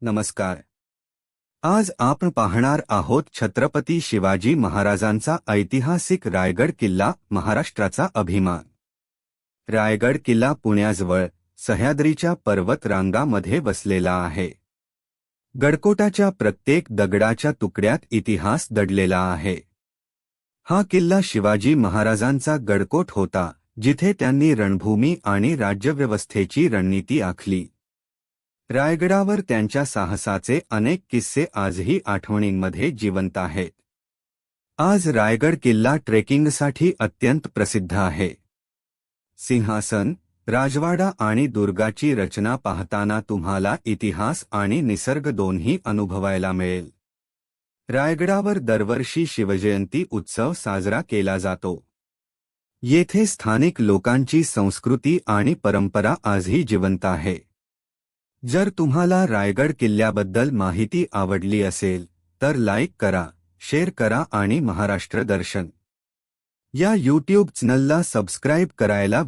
नमस्कार. आज आपण पाहणार आहोत छत्रपती शिवाजी महाराजांचा ऐतिहासिक रायगड किल्ला महाराष्ट्राचा अभिमान. रायगड किल्ला पुण्याजवळ सह्याद्रीच्या पर्वत रांगामध्ये वसलेला आहे. गडकोटाच्या प्रत्येक दगडाच्या तुकड्यात इतिहास दडलेला आहे. हा किल्ला शिवाजी महाराजांचा गडकोट होता जिथे त्यांनी रणभूमी आणि राज्यव्यवस्थेची रणनीती आखली. रायगडावर त्यांच्या साहसाचे अनेक किस्से आजही आठवणींमध्ये जिवंत आहेत. आज रायगड किल्ला ट्रेकिंगसाठी अत्यंत प्रसिद्ध आहे. सिंहासन राजवाडा आणि दुर्गाची रचना पाहताना तुम्हाला इतिहास आणि निसर्ग दोन्ही अनुभवायला मिळेल. रायगडावर दरवर्षी शिवजयंती उत्सव साजरा केला जातो. येथे स्थानिक लोकांची संस्कृती आणि परंपरा आजही जिवंत आहे. जर तुम्हाला रायगड किल्ल्याबद्दल माहिती आवडली असेल तर लाईक करा शेअर करा आणि महाराष्ट्र दर्शन. या यूट्यूब चॅनलला सबस्क्राईब करायला